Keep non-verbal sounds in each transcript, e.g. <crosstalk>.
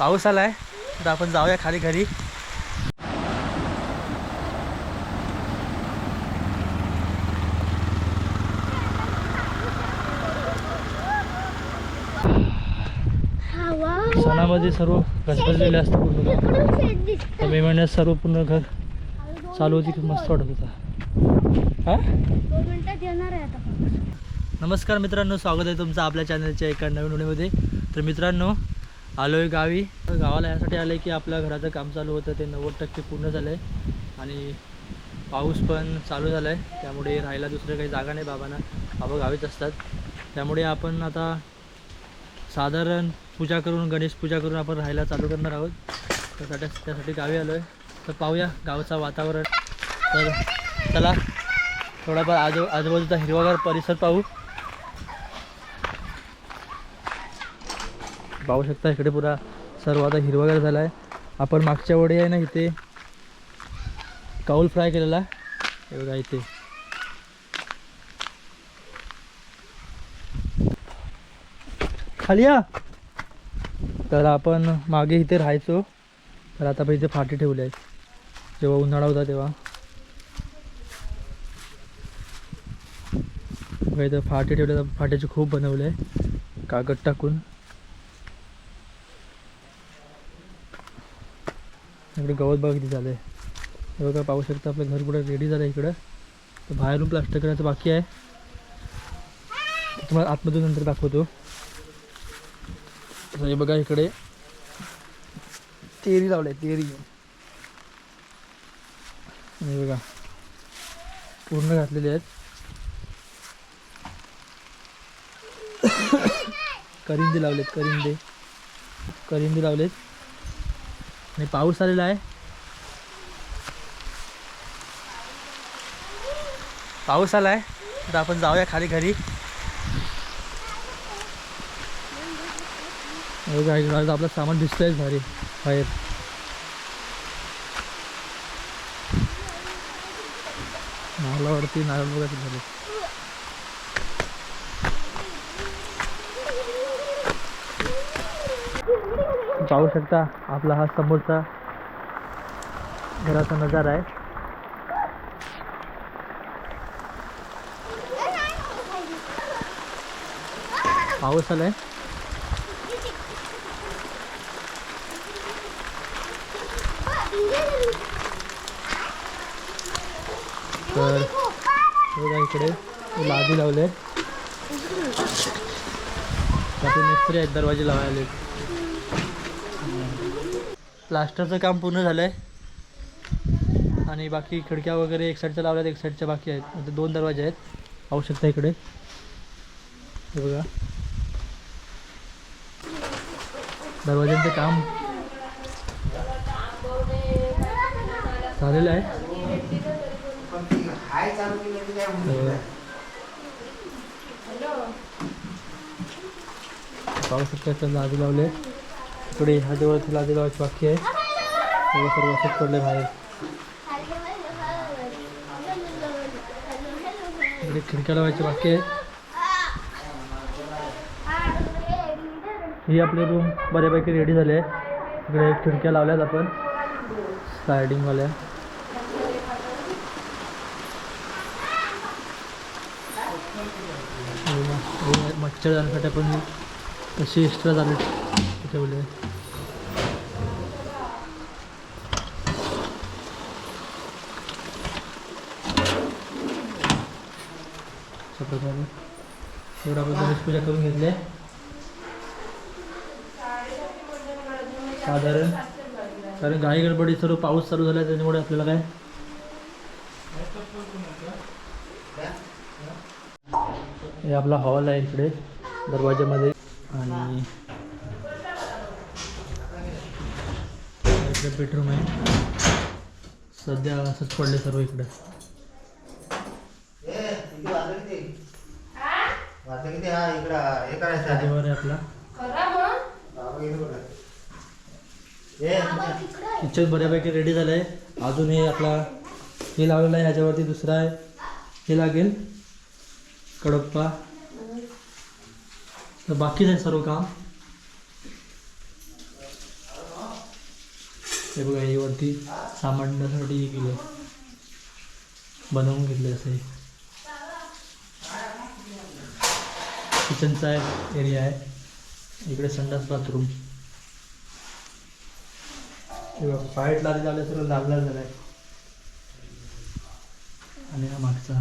पाऊस आला आहे तर आपण जाऊया खाली घरी. सणामध्ये सर्व गजबजलेले असतं पूर्ण घर. तर मे महिन्यात सर्व पूर्ण घर चालू होती की मस्त वाटत होता. नमस्कार मित्रांनो स्वागत आहे तुमचं आपल्या चॅनलच्या एका नवीन व्हिडिओमध्ये. तर मित्रांनो आलो आहे गावी. तर गावाला यासाठी आलं आहे की आपल्या घराचं काम चालू होतं ते नव्वद टक्के पूर्ण झालं आहे आणि पाऊस पण चालू झाला आहे त्यामुळे राहायला दुसरं काही जागा नाही बाबांना. बाबा गावीच असतात. त्यामुळे आपण आता साधारण पूजा करून गणेश पूजा करून आपण राहायला चालू करणार आहोत. तर त्यासाठी गावी आलो आहे तर पाहूया गावचं वातावरण. तर चला थोडाफार आजू आजूबाजूचा हिरवागार परिसर पाहू. पाहू शकता इकडे पुरा सर्व आता हिरवागार झाला आहे आपण मागच्या वडी आहे ना इथे काऊल फ्राय केलेला. हे बघा इथे. खाली या तर आपण मागे इथे राहायचो. तर आता पण इथे फाटे ठेवले आहेत. जेव्हा उन्हाळा होता तेव्हा. इथं फाटे ठेवले तर फाट्याचे खूप बनवले आहे. कागद टाकून. इकडे गवत बघा किती झालं आहे हे बघा पाहू शकता आपलं घर कुठं रेडी झालं आहे इकडं. तर बाहेरून प्लास्टर करायचं बाकी आहे. तुम्हाला आतमधून नंतर दाखवतो. हे बघा इकडे. तेरी लावले तेरी. हे बघा. पूर्ण घातलेले आहेत. <coughs> करिंदे लावलेत करिंदे. करिंदे लावलेत. आणि पाऊस आलेला आहे. पाऊस आला आहे तर आपण जाऊया खाली घरी. हो आपलं सामान दिसतंय भारी बाहेर. नारळावरती नारळ बघा किती झाले. पाहू शकता आपला हा समोरचा घराचा नजारा आहे. पाऊस आलाय. तर बघा इकडे लादी लावले मिस्त्री आहेत दरवाजे लावायला प्लास्टरचं काम पूर्ण झालं आहे आणि बाकी खिडक्या वगैरे एक साईडच्या लावल्या आहेत एक साईडच्या बाकी आहेत. म्हणजे दोन दरवाजे आहेत. पाहू शकता इकडे. हे बघा. दरवाज्यांचं काम झालेलं आहे. पाहू शकता त्यांना लादी लावले. इकडे ह्या देवळाची आधी लावायची बाकी आहे. सगळं सर्व असंच पडले बाहेर. इकडे खिडक्या लावायची बाकी आहे ही आपली रूम बऱ्यापैकी रेडी झाली आहे. इकडे खिडक्या लावल्यात आपण. स्लायडिंगवाल्या मच्छर जाण्यासाठी आपण तशी एक्स्ट्रा झाले ठेवले करतो आम्ही एवढं आपण गणेश पूजा करून घेतली साधारण कारण गाई गडबडी सर्व पाऊस चालू झाला आहे त्याच्यामुळे आपल्याला काय? हे आपला हॉल आहे इकडे दरवाज्यामध्ये. आणि इकडे बेडरूम आहे. सध्या असंच पडले सर्व इकडे. किती हा इकडं हे करायचं आहे. त्याच्यावर आहे आपला. बाबा इकडं बघा. हे, किचन बऱ्यापैकी रेडी झालं आहे अजून हे आपला हे लावलेलं आहे ह्याच्यावरती दुसरा आहे. हे लागेल. कडप्पा. तर बाकीच आहे सर्व काम. हे बघा हे वरती सामांडण्यासाठी हे केलं बनवून घेतलं असं हे. किचनचा एरिया आहे. इकडे संडास बाथरूम पाईट लावले लावले सर्व लागला झाला आहे आणि हा मागचा.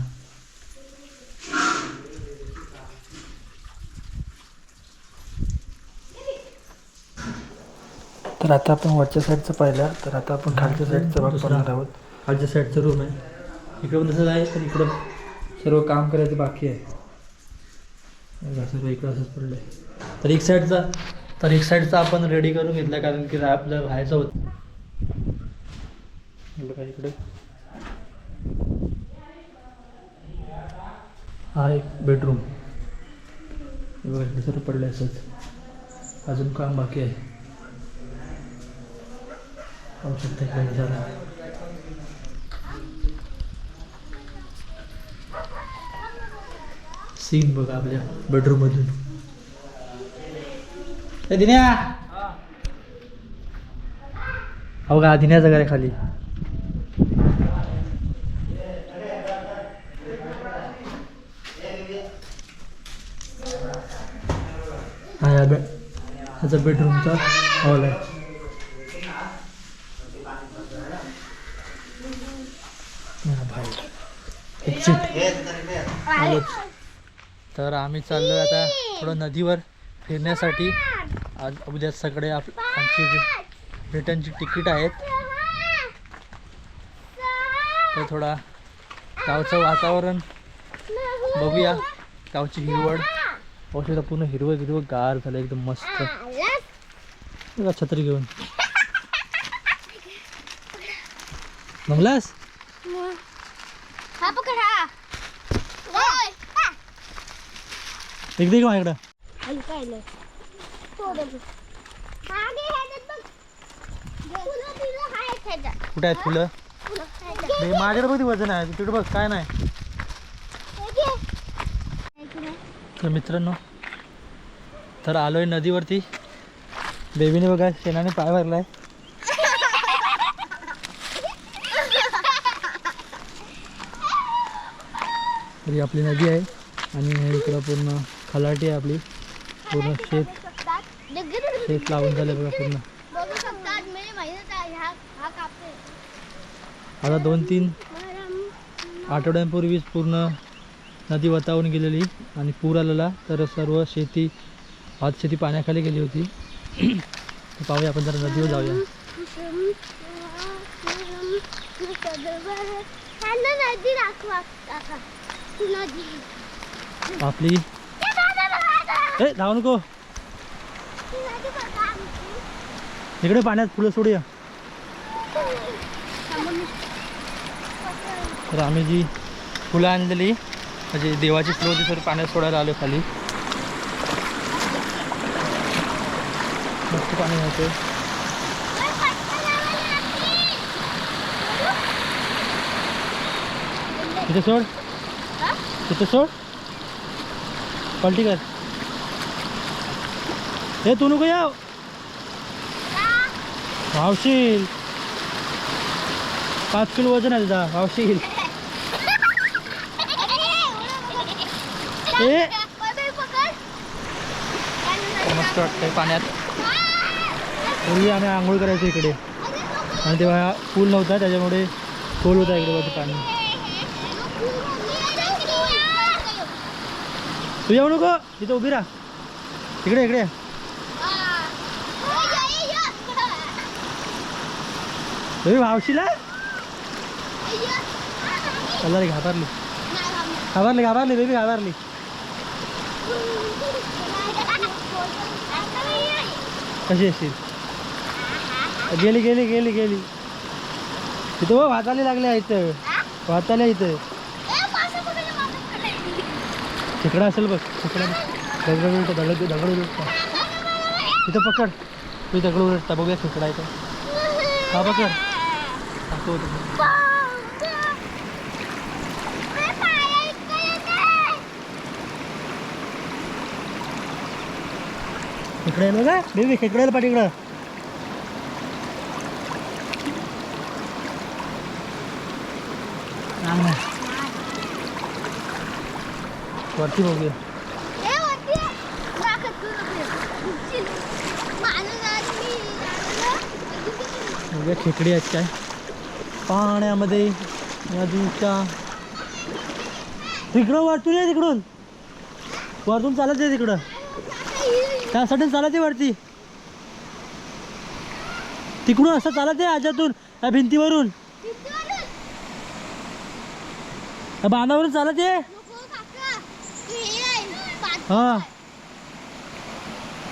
तर आता आपण वरच्या साईडचं पाहिलं. तर आता आपण खालच्या साईडचा भाग पाहणार आहोत. खालच्या साईडचा रूम आहे. इकडे तसंच आहे तर इकडं सर्व काम करायचं बाकी आहे. सर्व इकडं असंच पडलं आहे तर एक साईडचा तर एक साईडचा आपण रेडी करून घेतला कारण की आपलं आपल्याला राहायचं होतं हे इकडे? हा एक बेडरूम बघा इकडे सर्व पडलं आहे असंच. अजून काम बाकी आहे. पाहू शकता इकडे झालं सीन बघा आपल्या बेडरूम मधून दिन्या! हो का घर आहे खाली. हा या बे ह्याचा बेडरूमचा हॉल आहे. तर आम्ही चाललो आता थोडं नदीवर फिरण्यासाठी. आज उद्या सगळे आप आमची रिटर्नची तिकीट आहेत. तर थोडा गावचं वातावरण बघूया. गावची हिरवळ. औषध पूर्ण हिरवं हिरवं गार झालं एकदम मस्त. छत्री घेऊन. जमलास हा पकड हा ओय. एक दे का माझ्याकडं खाली पाहिलं थोडं मागे ह्याच्यात बघ फुलं बिलं आहेत ह्याच्यात. कुठे आहेत फुलं. हे माझ्याकडे बघ ते वजन आहे. तिकडे बघ काय नाही. हे. तर मित्रांनो तर आलोय नदीवरती. बेबीने बघा शेणाने पाय भरलाय. तर आपली नदी आहे. आणि हे इकडं पूर्ण खलाटी आहे आपली. पूर्ण शेत शेत लावून झालं बघा पूर्ण. आता दोन तीन आठवड्यांपूर्वीच पूर्ण नदी वतावून गेलेली आणि पूर आलेला. तर सर्व शेती भात शेती पाण्याखाली गेली होती. तर पाहूया आपण जरा नदीवर जाऊया. आपली ए धाव नको. इकडे पाण्यात फुलं सोडूया. तर आम्ही जी फुलं आणलेली म्हणजे देवाची फुलं होती सर पाण्यात सोडायला आलो खाली. मस्त पाणी होते. तिथे सोड. तिथे सोड. पलटी कर. हे तू नको याव. वावशील पाच किलो वजन आहे तुझा वावशील ए. मस्त वाटतंय पाण्यात. पूर्वी आम्ही आंघोळ करायचो इकडे. आणि तेव्हा पूल नव्हता त्याच्यामुळे खोल होता इकडे वरती पाणी. तू येऊ नको. तिथं उभी राहा. इकडे इकडे. तुम्ही भावशीला रे घाबरली. घाबरली घाबरली बेबी घाबरली. कशी असेल गेली गेली गेली गेली. तिथं बघ वाचायला लागल्या इथं. वाचायला इथं. तिकडं असेल बघ तिकडं. दगड उलट दगड दगड उलटता तिथं पकड. तू दगड उलटता बघूया तिकडं आहे Papa kan? Takut. ¿Qué es eso? ¿Qué es eso? ¿Qué ¿Qué बघूया खेकडी आहेत काय. पाण्यामध्ये नदीच्या. तिकडं वरतून ये तिकडून. वरतून चालत आहे तिकडं. त्यासाठी चालत आहे वरती. तिकडून असं चालत आहे आजातून त्या भिंतीवरून. बांधावरून चालत आहे आहे.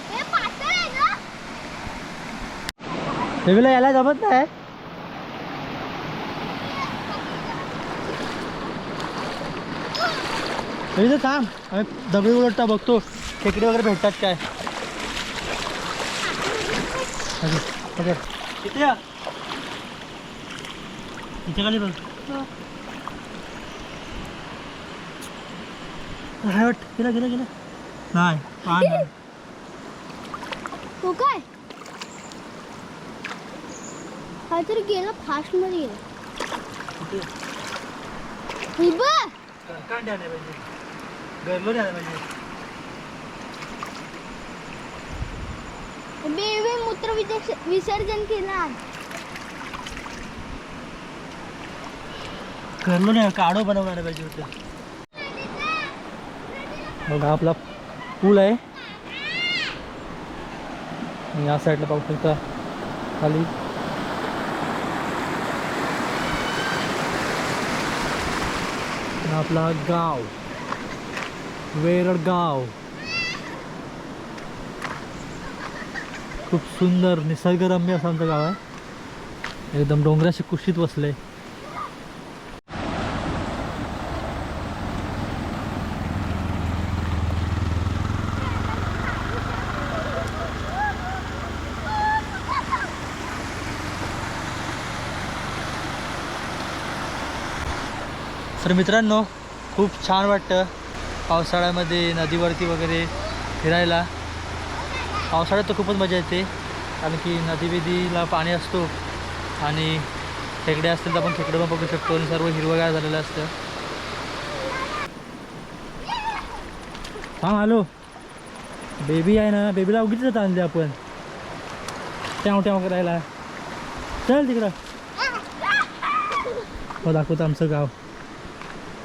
हे पातळ आहे ना? बेबीला यायला जमत नाही. बेबी तर थांब आम्ही दगडी उलटता बघतो खेकडे वगैरे भेटतात काय. अरे, पकड. गेलं खाली बघ. वाट गेला गेला गेला. नाही पान काय? काहीतरी गेलं फास्टमध्ये गेलं. हे बघ. कांडे आले पाहिजे? गरलोरी आले पाहिजे? बेबी मूत्र विसर्ज- विसर्जन केलं. आज करलो नाही काढो बनवणार पाहिजे होते. बघा आपला पूल आहे. या साईडला पाहू शकता. खाली. आपला गाव. वेरळ गाव खूप सुंदर निसर्गरम्य असं आमचं गाव आहे. एकदम डोंगराशी कुशीत बसले तर मित्रांनो खूप छान वाटतं पावसाळ्यामध्ये नदीवरती वगैरे फिरायला. पावसाळ्यात तर खूपच मजा येते कारण की नदी पाणी असतो आणि खेकडे असतील तर आपण खेकडे पण बघू शकतो आणि सर्व हिरवंगार झालेलं असतं. हां हॅलो. बेबी आहे ना बेबीला उगीच आणले आपण. ट्याव ट्याव करायला. चल तिकडं. हो दाखवतो आमचं गाव.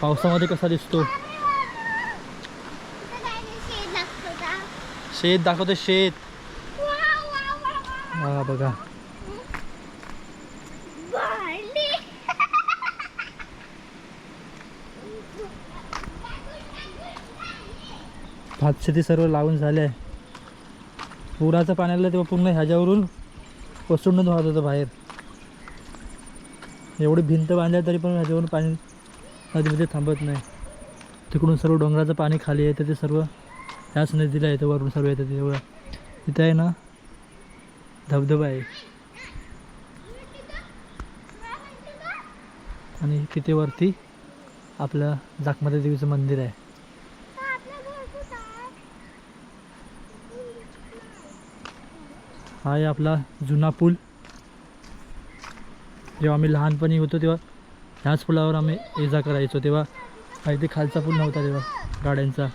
पावसामध्ये कसा दिसतो? शेत दाखवतो शेत. हा बघा. भांडी. भातशेती सर्व लावून झाले. आहे पुराचं पाण्याला तेव्हा पूर्ण ह्याच्यावरून कोसळून वाहत होतं बाहेर. एवढी भिंत बांधल्या तरी पण ह्याच्यावरून पाणी नदीमध्ये थांबत नाही. तिकडून सर्व डोंगराचं पाणी खाली येतं ते सर्व ह्याच नदीला येतं वरून सर्व येतं तेवढं तिथं आहे ना धबधबा आहे. आणि तिथे वरती आपलं जाकमाता देवीचं मंदिर आहे आहे? हा आहे आपला जुना पूल. जेव्हा आम्ही लहानपणी होतो तेव्हा ह्याच पुलावर आम्ही ये जा करायचो तेव्हा अगदी खालचा पूल नव्हता तेव्हा गाड्यांचा.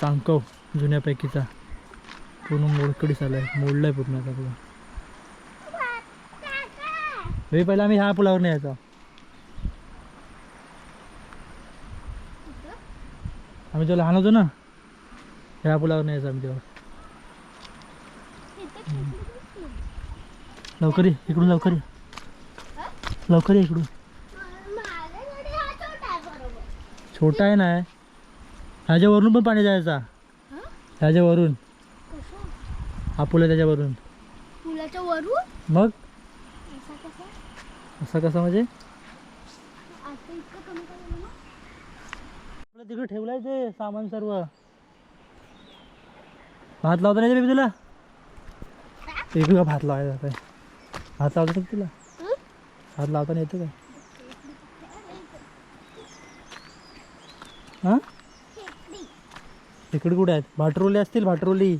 सांगतो जुन्यापैकीचा. पूर्ण मोडकडीच आला आहे मोडलं आहे पूर्ण आता पुला. हे पहिला आम्ही ह्या पुलावर नाही यायचा आम्ही जेव्हा लहान होतो ना ह्या पुलावर नाही यायचा आम्ही तेव्हा. लवकर इकडून लवकर लवकर इकडून. हा छोटा आहे ना. ह्याच्यावरून पण पाणी जायचा? ह्याच्यावरून. कसं? हा पूल आहे त्याच्यावरून. पुलाच्या वरून मग? असा कसा म्हणजे? आपलं तिकडे ठेवलंय ते सामान सर्व. भात लावता नाही तुला? इकडे भात आहे भात लावता तुला. हात लावताना येतं काय हां? तिकडे कुठे आहेत? भाटरोली असतील भाटरोली.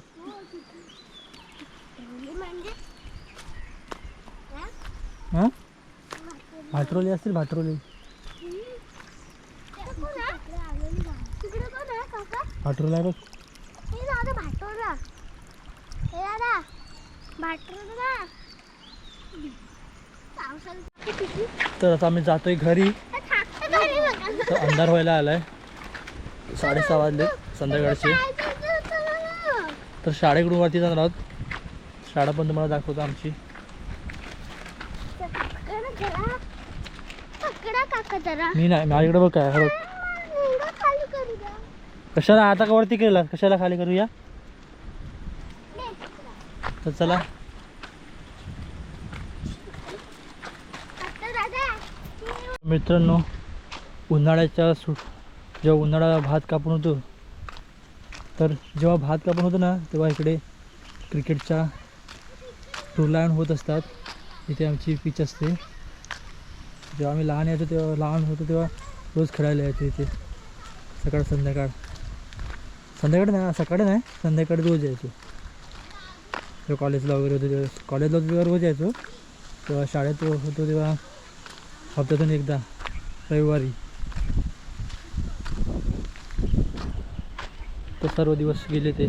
हा? हां भाटरोली असतील भाटरोली. भाटरोला आहे बघ. तर आता आम्ही जातोय घरी. घरी तर अंधार व्हायला आलाय. साडेसहा वाजले संध्याकाळचे. तर शाळेकडून वरती जाणार आहोत. शाळा पण तुम्हाला दाखवतो आमची. मी नाही माझ्याकडे बघ काय हळद. कशाला? आता का वरती केला? कशाला खाली करूया? तर चला आता दादा मित्रांनो उन्हाळ्याच्या सु जेव्हा उन्हाळा भात कापून होतो तर जेव्हा भात कापून होतो ना तेव्हा इकडे क्रिकेटच्या टुर्नामेंट होत असतात. इथे आमची पिच असते. जेव्हा आम्ही लहान यायचो तेव्हा लहान होतो तेव्हा रोज खेळायला यायचो इथे. सकाळ संध्याकाळ. संध्याकाळी नाही सकाळी नाही संध्याकाळी रोज यायचो. जेव्हा कॉलेजला वगैरे होतो तेव्हा कॉलेजला होतो तेव्हा रोज यायचो. तेव्हा शाळेत होतो तेव्हा हप्त्यातून एकदा रविवारी. तर सर्व दिवस गेले ते.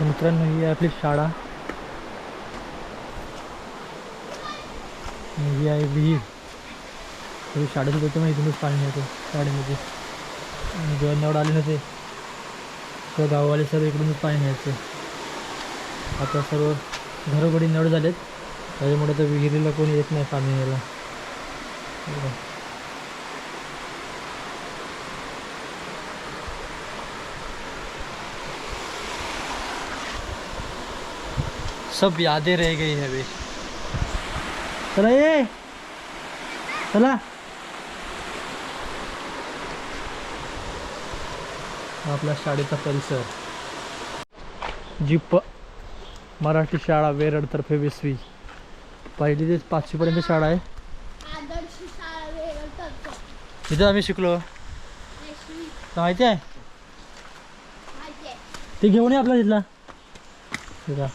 मित्रांनो ही आहे आपली शाळा. ही आहे विहीर. शाळेत होतो तेव्हा इथूनच पाणी येतो शाळेमध्ये आणि जेव्हा निवड आले नव्हते तेव्हा गाववाले सर्व इकडूनच पाणी न्यायचं. आता सर्व घरोघरी नळ झालेत. त्याच्यामुळे तर विहिरीला कोणी येत नाही पाणी यायला. सब यादें रह गई है अभी। चला ये। चला। आपल्या शाळेचा परिसर। जी प मराठी शाळा वेरडतर्फे विसवी। पहिली ते पाचवीपर्यंत शाळा आहे. तिथं आम्ही शिकलो. माहिती आहे. ते घेऊन ये आपला तिथला तिथला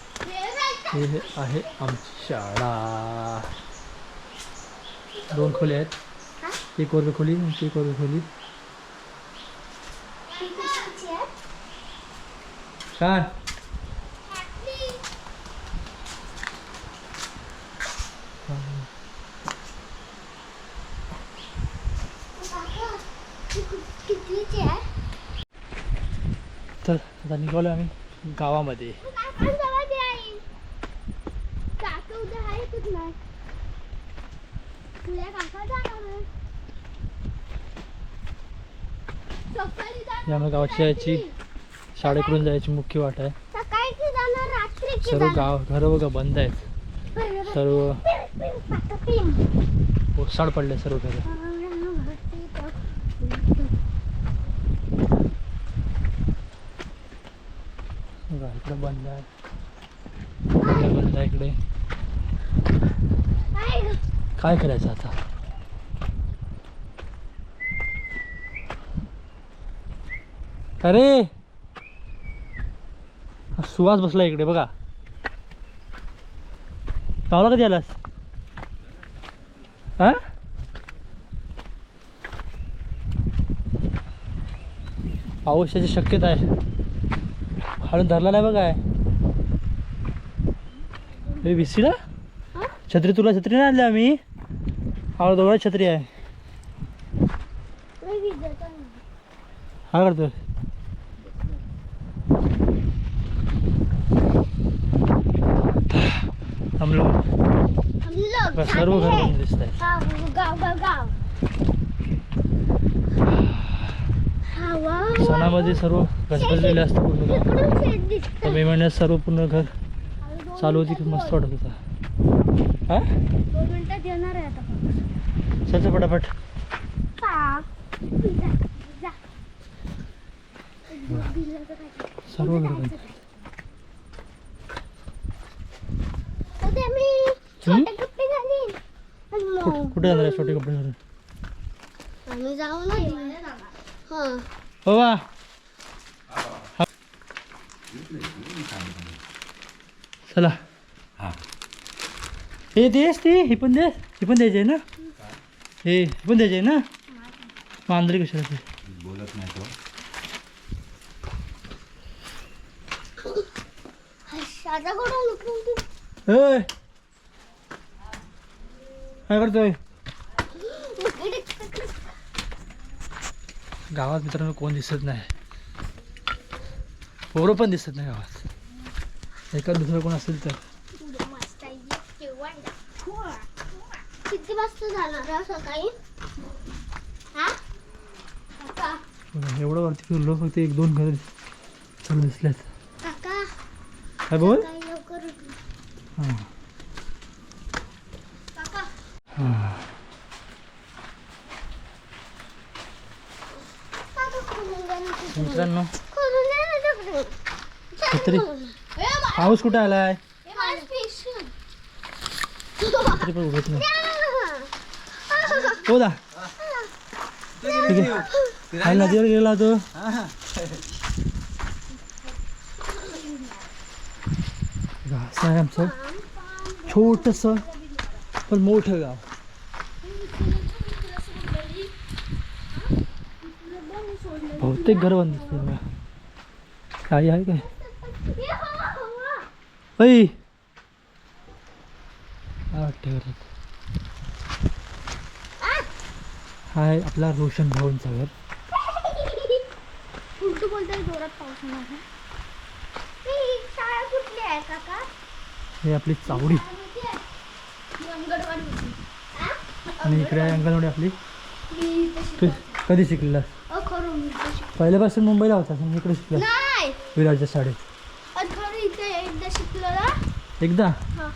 हे आहे आमची शाळा. दोन खोली आहेत? एक वर्ग खोली एक वर्ग खोली? काय आपली. काका, ती कु- कितवीची आहे? तर आता निघालो आम्ही गावामध्ये. आम्हाला गावाची शाळेकडून जायची मुख्य वाट आहे. सर्व. गाव घरं बघा बंद आहेत. सर्व. ओसाड पडले सर्व घरं बघा इकडे बंद आहे इकडे बंद आहे इकडे? काय करायचं आता? अरे! सुवास बसला इकडे बघा. गावाला कधी आलास? हा? पावसाची शक्यता आहे. हळून धरला नाही बघा. हे विसीला हा? छत्री तुला छत्री नाही आणली आम्ही. आवड दोघा छत्री आहे. काय करतो हम लोग हम लोग सर्व घर जाते हैं। बंद दिसत आहे गाव गाव गाव गाव हवा सणामध्ये सर्व गजबजलेले असतं पूर्ण शेत तर. मे महिन्यात सर्व पूर्ण घर चालू होती की मस्त. वाटत होता? हा? चल पटापट? सर्व घर कुठे जाणार आहे छोटे कपडे घालून? आम्ही जाऊ ना. हा हो वा चला. हे. देस ती ही पण देस ही पण द्यायची आहे ना? हे ही पण द्यायची आहे ना? मांजरी कशाला ती? बोलत नाही तो. ए काय करतोय. गावात मित्रांनो कोण दिसत नाही. पोरं पण दिसत नाही गावात. एका दुसरं कोण असेल तर. किती वाजता सकाळी हा एवढं वरती फिरलो फक्त एक दोन घर चालू दिसल्यात काय बोल हां हां. मित्रांनो. छत्री. पाऊस कुठे आलाय. तरी पण नाही. हो दा. ठीक आहे. नदीवर गेला तो. असं आहे आमचं. छोटस पण मोठं गाव. बहुतेक घर बंद बघा. काही आहे काय. ऐ. हा आहे आपला रोशन भाऊंचा घर. उलटू बोलतोय जोरात पाऊस येणार आहे. ही शाळा कुठली आहे काका? हे आपली चावडी. अंगणवाडी? आणि इकडे आहे अंगणवाडी आपली. मी इथे तू शिकवते. कधी शिकलेला अ, खरं मी इथे शिकवते. पहिल्यापासून मुंबईला होता पण इकडे शिकला नाही. विरारच्या शाळेत. एकदा शिकलेला एकदा? हा.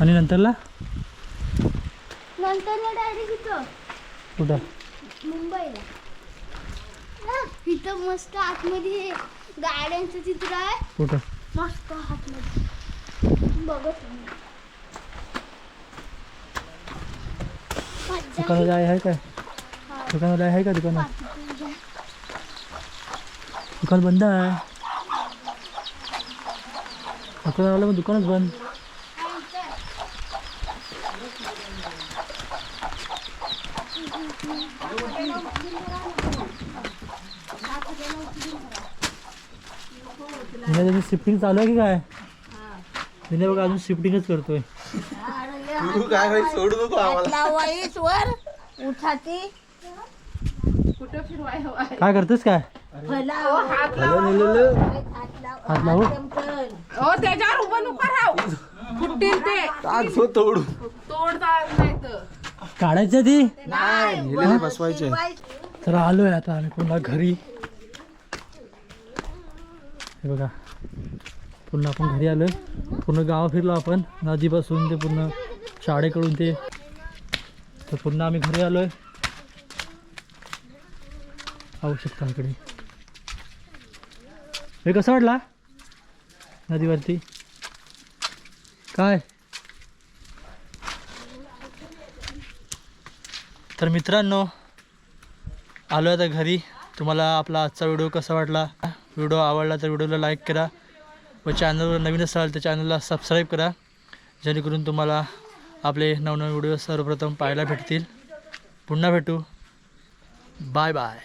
आणि नंतरला? नंतर डायरेक्ट इथं. कुठं? मुंबईला. हा, इथं मस्त आतमध्ये गाड्यांचं चित्र आहे. कुठं? मस्त आतमध्ये. बघत. मज्जा दुकानाला आहे. काय. दुकानाला आहे का दुकानात. दुकान बंद आहे. दुकानाला मग दुकानच बंद त्याची शिफ्टिंग चालू आहे की काय? हिने बघा अजून शिफ्टिंगच करतोय. तू काय होईल सोडू नको आम्हाला. वाईस वर उठाती. काय करतेस काय? हात लावू. हो त्याच्यावर उभं नको राहू. फुटतील ते. टाक सो तोडू. नाही तर. काढायच्या ती? नाही बसवायचे तर आलोय आता आम्ही पुन्हा घरी. हे बघा. पुन्हा आपण घरी आलोय. पूर्ण गाव फिरलो आपण. नदीपासून ते पूर्ण शाळेकडून ते. तर पुन्हा आम्ही घरी आलोय. इकडे. हे कसं वाटला? नदीवरती. काय? तर मित्रांनो आलो आता घरी. तुम्हाला आपला आजचा व्हिडिओ कसा वाटला? व्हिडिओ आवडला तर व्हिडिओला लाईक करा. व चॅनलवर नवीन असाल तर चॅनलला सबस्क्राईब करा. जेणेकरून तुम्हाला आपले नवनवीन व्हिडिओ सर्वप्रथम पाहायला भेटतील. पुन्हा भेटू. Bye bye